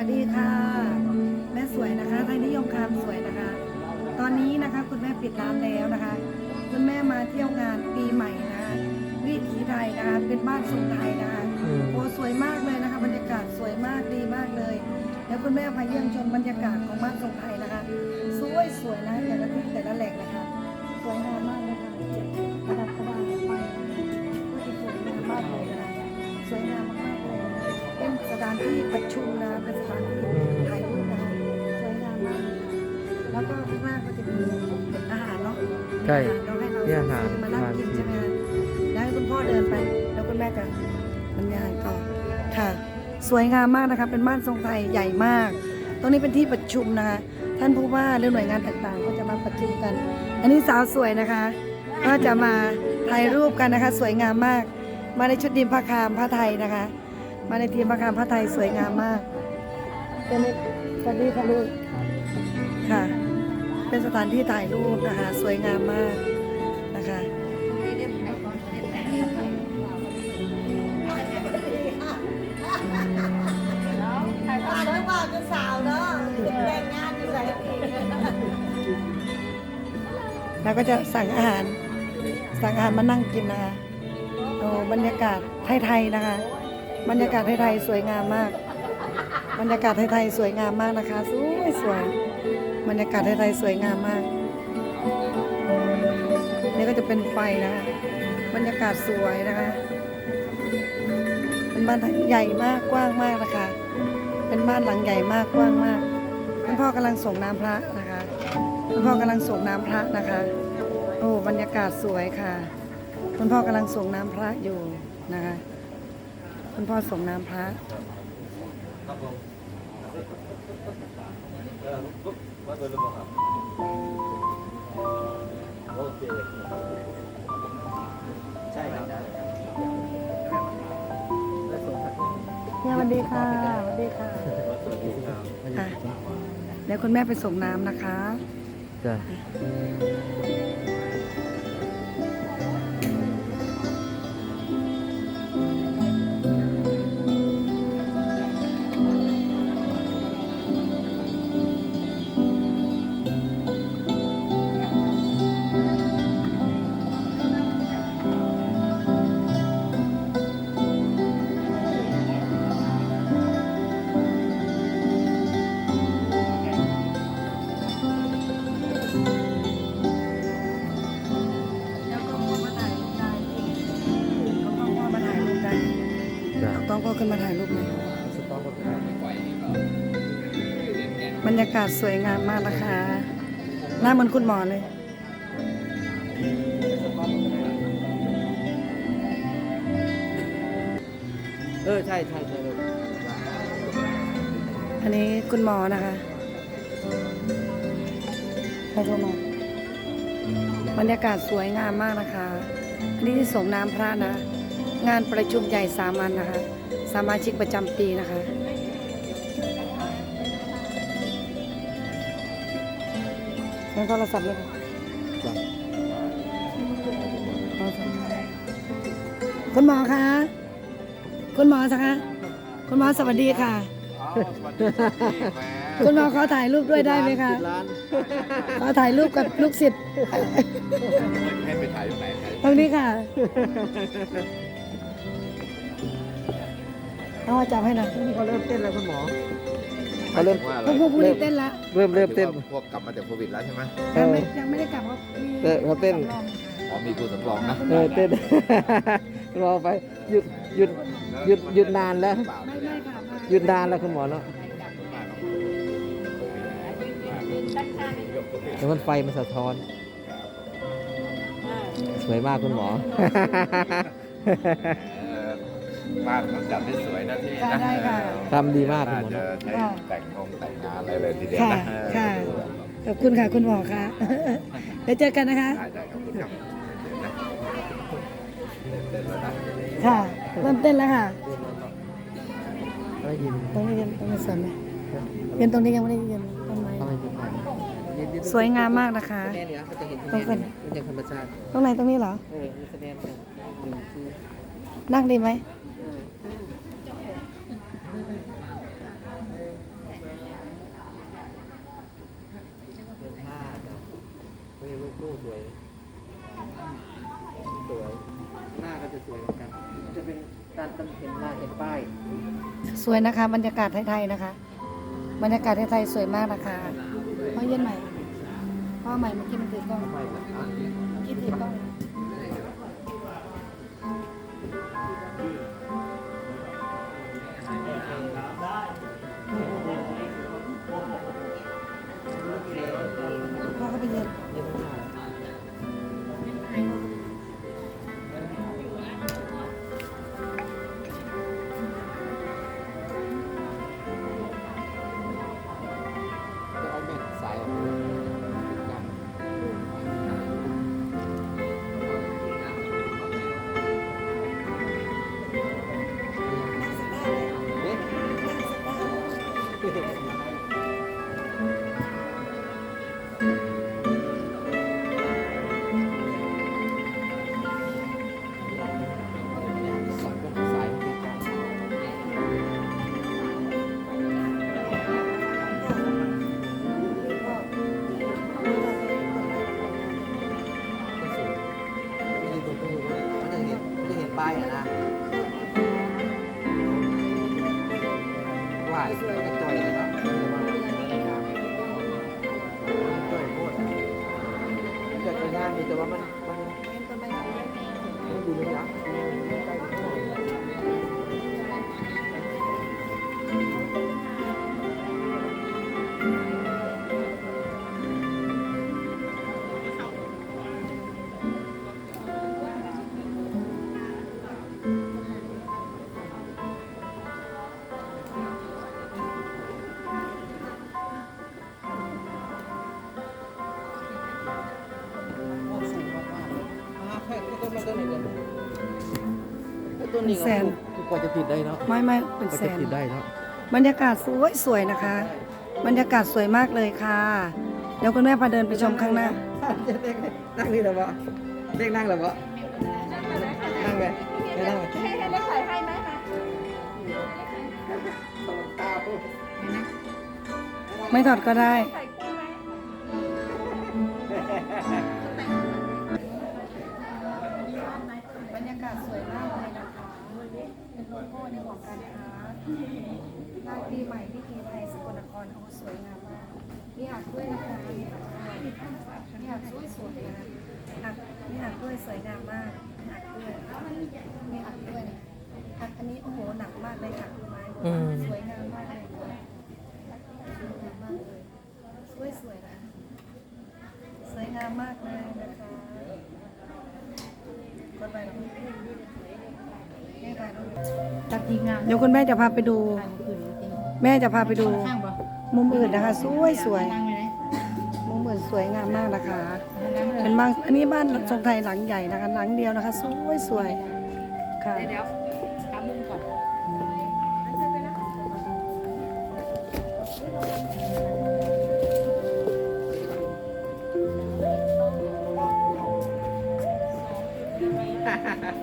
วัสดีค่ะ แม่สวยนะคะไทยนิยมคามสวยนะคะ ตอนนี้นะคะคุณแม่ปิดร้านแล้วนะคะ คุณแม่มาเที่ยวงานปีใหม่นะคะวิถีไทยนะคะเป็นบ้านทรงไทยนะคะโอ้สวยมากเลยนะคะบรรยากาศสวยมากดีมากเลย แล้วคุณแม่พาเยี่ยมชมบรรยากาศของบ้านทรงไทยนะคะ สวยสวยนะแต่ละที่แต่ละแหล่งนะคะสวยงามมากเลยค่ะประดับประดาไปก็จะสวยงามมากเลยนะคะสวยงามมากๆเลยเป็นสถานที่ประชุมนะเป็น ใช่เราให้เราอาหารซื้อมานั่งกินใช่ไหมคะแล้วให้คุณพ่อเดินไป แล้วคุณแม่จะบรรยายต่อค่ะ สวยงามมากนะคะเป็นบ้านทรงไทยใหญ่มาก ตรงนี้เป็นที่ประชุมนะคะท่านผู้ว่าหรือหน่วยงานต่างๆ ก็จะมาประชุมกัน อันนี้สาวสวยนะคะ ก็จะมาถ่ายรูปกันนะคะ สวยงามมาก มาในชุดดิมผ้าคามผ้าไทยนะคะ มาในทีมผ้าคามผ้าไทยสวยงามมากเป็นสวัสดีค่ะลูก เป็นสถานที่ถ่ายรูปนะคะ สวยงามมากนะคะแล้วว่าจะสาวเนาะแต่งงานอยู่ไหนแล้วก็จะสั่งอาหาร สั่งอาหารมานั่งกินนะคะโอ้บรรยากาศไทยๆนะคะ บรรยากาศไทยๆสวยงามมาก บรรยากาศไทยๆสวยงามมากนะคะ สวยสวย บรรยากาศไทยๆสวยงามมาก นี่ก็จะเป็นไฟนะคะบรรยากาศสวยนะคะเป็นบ้านใหญ่มากกว้างมากนะคะ เป็นบ้านหลังใหญ่มากกว้างมากคุณพ่อกำลังส่งน้ำพระนะคะคุณพ่อกำลังส่งน้ำพระนะคะ โอ้บรรยากาศสวยค่ะคุณพ่อกำลังส่งน้ำพระอยู่นะคะคุณพ่อส่งน้ำพระ โอเคใช่ครับเนี่ยสวัสดีค่ะสวัสดีค่ะ สวัสดีครับอะเดี๋ยวคุณแม่ไปส่งน้ำนะคะ จ้ะ ขึ้นมาถ่ายรูปเลยสต๊อกก็บรรยากาศสวยงามมากนะคะ หน้าเหมือนคุณหมอเลย เออ ใช่ใช่ใช่เลยอันนี้คุณหมอนะคะใครโทรมาบรรยากาศสวยงามมากนะคะ อันนี้ที่ส่งน้ำพระนะ งานประชุมใหญ่สามัญนะคะ สมาชิกประจำปีนะคะใช้โทรศัพท์เลยค่ะจ้ะโทรศัพท์คุณหมอคะ คุณหมอสักคะ คุณหมอสวัสดีค่ะ คุณหมอขอถ่ายรูปด้วยได้ไหมคะร้านขอถ่ายรูปกับลูกศิษย์ให้ไปถ่ายตรงไหนถ่ายตรงนี้ค่ะ เอามาจับให้หน่อยเขาเริ่มเต้นแล้วคุณหมอเขาเริ่มว่าอะพไรวกพวกผู้นี้เต้นละเริ่มเริ่มเต้น พวกกลับมาจากโควิดแล้วใช่ไหมยังไม่ยังไม่ได้กลับเพราะมีเออเขาเต้น สำรองอ๋อมีครูสำรองนะเออเต้น รอไปหยุดหยุดหยุดหยุดนานแล้วไม่ไม่ค่ะมาหยุดนานแล้วคุณหมอเนาะแต่มันไฟมันสะท้อน สวยมากคุณหมอเออ บ้านเขาจัดได้สวยนะที่ค่ะนะได้ค่ะ ทำดีมากคุณน่าหมอจะเนาะใช้แต่งงงแต่งงานอะไรเลยทีเดียวค่ะนะเออค่ะขอบคุณค่ะคุณหมอค่ะเดี๋ยวเจอกันนะคะได้ได้ขอบคุณครับเดี๋ยวนะเต้นแล้วนะค่ะ เริ่มเต้นแล้วค่ะ ได้ยินตรงนี้ยังตรงนี้สวยไหมเรียนตรงนี้ยังไม่ได้เรียนต้นไม้ทำไมถึงถ่ายยินดีสวยงามมากนะคะแน่เนี่ยเขาจะเห็นต้องเป็นมันจะธรรมชาติตรงไหนตรงนี้เหรอ เออมีแสดงกันหนึ่งคือนั่งดีไหม ไม่ลูกลูกสวยสวย หน้าก็จะสวยเหมือนกัน จะเป็นตารเห็นหน้าเห็นป้าย สวยนะคะ บรรยากาศไทยๆนะคะ บรรยากาศไทยๆสวยมากนะคะพ่อเย็นใหม่พ่อใหม่เมื่อกี้มันถือกล้องเมื่อถือกล้อง ป้ายอะนะ ต้นนี้แสนกว่าจะติดได้เนาะไม่ไม่เป็นกว่าแสจะนติดได้เนาะบรรยากาศสวยสวยนะคะ บรรยากาศสวยมากเลยค่ะเดี๋ยวคุณแม่พาเดินไปชมข้างหน้านั่งนี่เหรอวะเรียกนั่งเหรอวะนั่งไปไม่นั่งไปให้ให้ได้ขายให้ไหมคะไม่ถอดก็ได้ ปีใหม่ที่ทีไทยสกลนครโอ้สวยงามมากมีหักด้วยนะคะมีหักด้วยมีหักสวยสวยนะหักมีหักด้วยสวยงามมากหักด้วยมีหักด้วยนะหักอันนี้โอ้โหหนักมากเลยหักไม้สวยงามมากเลยสวยงามมากเลยสวยสวยๆนะสวยงามมากเลยนะคะกดไปหรอจากทีมงานเดี๋ยวคุณแม่จะพาไปดู แม่จะพาไปดู ข้างบ่มุมอื่นนะคะสวยสวยนั่งเลยมุมอื่นสวยงามมากนะคะ นั่งเลยเป็นบ้านอันนี้บ้านทรงไทยหลังใหญ่นะคะ หลังเดียวนะคะ สวยสวยค่ะเดี๋ยวทำมุมก่อ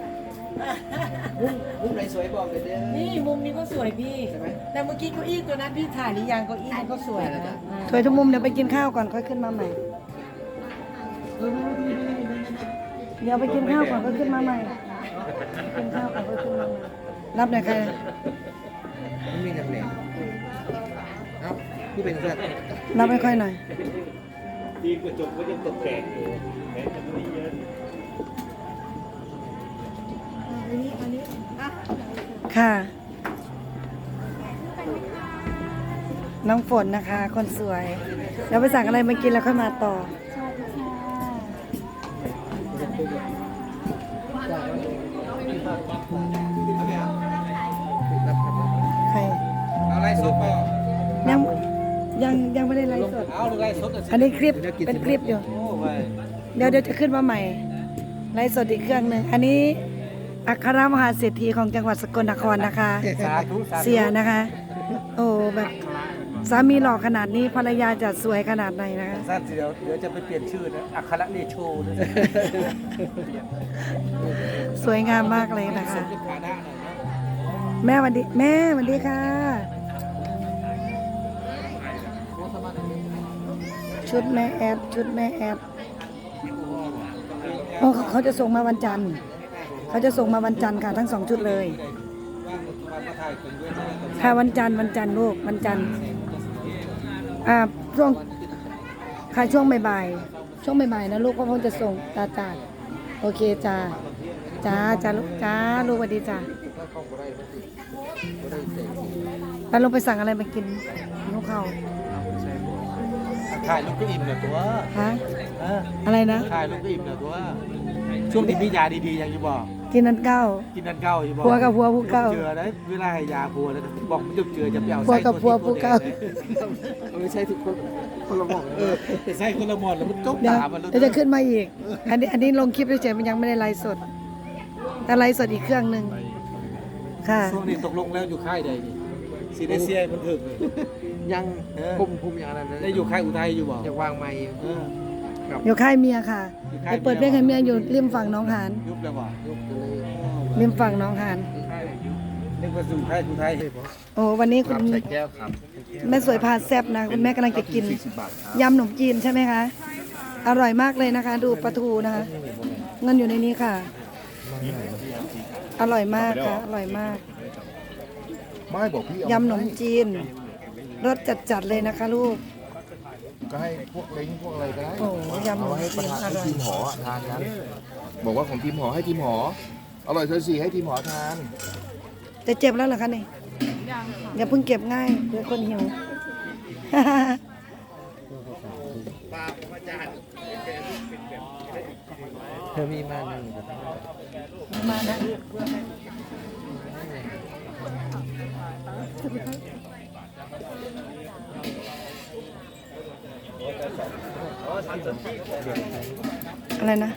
น มุ้งมุ้งไหนสวยบอกเลยเด้อนี่มุมนี้ก็สวยพี่ ใช่ไหมแต่เมื่อกี้เก้าอี้ตัวนั้นพี่ถ่ายหรือยังเก้าอี้มันก็สวยนะสวยทุกมุมเดี๋ยวไปกินข้าวก่อนค่อยขึ้นมาใหม่ เดี๋ยวไปกินข้าวก่อนค่อยขึ้นมาใหม่กินข้าวก่อนค่อยขึ้นมาใหม่รับหน่อยค่ะมันมีอย่างไหนเอ้าพี่เป็นเพื่อนรับไม่ค่อยหน่อยทีกระจกก็ยังตกแต่งอยู่แม้จะไม่เยอะ ค่ะ น้องฝนนะคะ คนสวย เดี๋ยวไปสั่งอะไรมากินแล้วค่อยมาต่อ ใคร เอาไล่สดป่ะยังยังยังไม่ได้ไลฟ์สด เอาไล่สดอันนี้คลิปเป็นคลิปอยู่ โอ้ยเดี๋ยวเดี๋ยวจะขึ้นมาใหม่ไลฟ์สดอีกเครื่องหนึ่งอันนี้ อัครมหาเศรษฐีของจังหวัดสกลนครนะคะ สาธุสาธุเสียนะคะ โอ้แบบสามีหล่อขนาดนี้ภรรยาจะสวยขนาดไหนนะคะสั้นเดี๋ยวเดี๋ยวจะไปเปลี่ยนชื่อนะอัครเนโชนะสวยงามมากเลยนะคะฐานะหน่อยนะแม่วันดีแม่วันดีค่ะ ชุดแม่แอดชุดแม่แอดโอ้เขาเขาจะส่งมาวันจันทร์ เขาจะส่งมาวันจันทร์ค่ะทั้งสองชุดเลยว่างมาทถ่ายคนด้วยหน้าตอนค่ะวันจันทร์วันจันทร์ลูกวันจันทร์อ่าช่วงค่ะช่วงบ่ายๆช่วงบ่ายๆนะลูกเพราะเขาจะส่งตาตาโอเคจ้าจ้าจ้าลูกจ้าลูกสวัสดีจ้าแล้วลงไปสั่งอะไรมากินลูกเขาถ่ายรูปก็อิ่มเนี่ยตัวฮะเอออะไรนะถ่ายรูปก็อิ่มเนี่ยตัวช่วงนี้มียาดีๆอย่างที่บอก กินนันเก้า กินนันเก้าอยู่บอกผัวกับผัวผู้เก้าเจือนะเวลาให้ยาผัวแล้วบอกมันจุบเจือจะไปเอาผัวไส้กับผัวผู้เก้าไม่ใช่ทุกคนคนละหมดเออไส้คนละหมดแล้วมันจกเดี๋ยวตามันเดี๋ยวจะขึ้นมาอีก อันนี้อันนี้ลงคลิปเฉยๆมันยังไม่ได้ไลฟ์สด แต่ไลฟ์สดอีกเครื่องหนึ่งค่ะ ช่วงนี้ตกลงแล้วอยู่ค่ายใดนี่ซีเนเซียมันถึกเลยยังคุมคุมอย่างนั้นได้อยู่ค่ายอุทัยอยู่บ่ยังวางไม้เออ อยู่ค่ายเมียค่ะอยู่ไปค่ายเปิดเพลงให้เมียอยู่ริมฝั่งหน้องหานยุบแล้วบ่ยุบกันเลยริมฝั่งหน้องหานนึกว่าสู่ค่ายอุทัยโอ้วันนี้คุคณรับใส่แก้วครับแม่สวยพาแซบนะคุณแม่กำลังจะกิน40บาทครับยำขนมจีนใช่ไหมคะอร่อยมากเลยนะคะ ดูปลาทูนะคะเงินอยู่ในนี้ค่ะ อร่อยมากค่ะอร่อยมากไม่บอกพี่เอายำขนมจีนรสจัดๆเลยนะคะลูก ก็ให้พวกเล้งพวกอะไรก็ได้โอ้ยำขนเอามให้ปจีระนธานอให้ร่อย ทีมหอทานกันบอกว่าของทีมหอให้ทีมหออร่อยเธอสี่ให้ทีมหอทาน จะเจ็บแล้วเหรอคะนี่อย่าเพิ่งเก็บง่ายเดี๋ยวคนหิว เธอมีมาหนึ่งมานะ อะไรนะ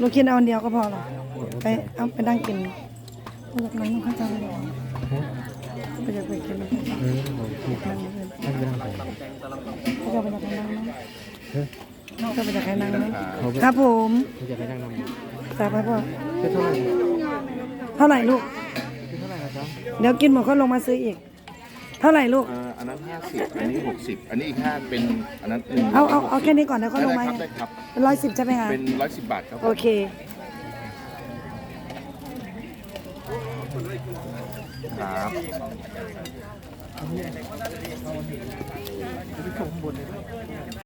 ลูกกินเอาอันเดียวก็พอหรอไปเอาไปนั่งกินเอาจากนั้นข้าวเจ้าเลยไปจะไปกินนั่งเลยท่านกำลังไปเขาจะไปจากไหนนั่งนะเขาจะไปจากไหนนั่งนะครับผมเขาจะไปนั่งนำตามไปพ่อคือเท่าไหร่เท่าไหร่ลูกคือเท่าไหร่นะครับเดี๋ยวกินหมดก็ลงมาซื้ออีกเท่าไหร่ลูก เอ่ออันนั้น50อันนี้60อันนี้อีก5เป็นอันนั้นหนึ่งเอาเอาเอาแค่นี้ก่อนแล้วก็ลงมาได้ครับเป็นร้อยสิบใช่ไหมคะได้ครับเป็น110บาทครับโอเค ครับ